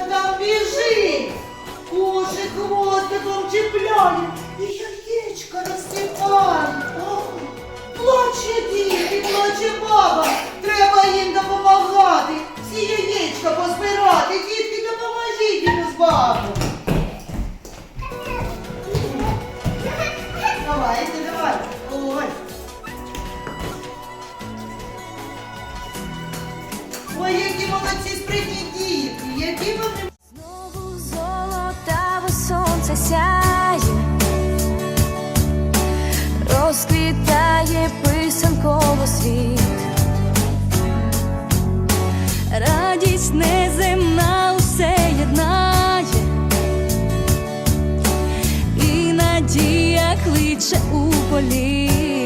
там біжить, кошик хвостиком чіпляє які молодці спритні дітки, які вони Знову золотаве сонце сяє, розквітає писанково світ, радість неземна усе єднає, і надія кличе у політ.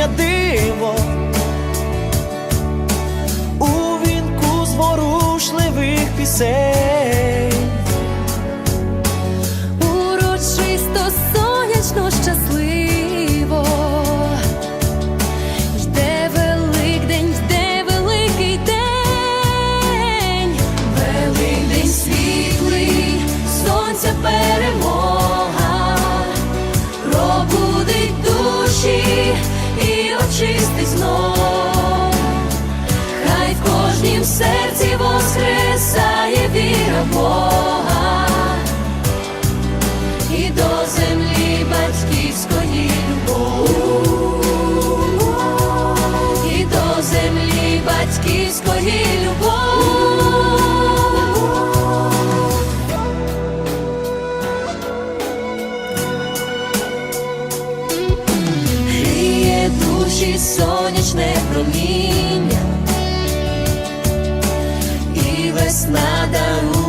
Воскресіння диво у вінку зворушливих пісень. Урочисто сонячно щасливо. І очистить знов. Хай в кожнім серці воскресає віра в Бога і до землі батьківської любов, і до землі батьківської Душі сонячне проміння, і весна дарує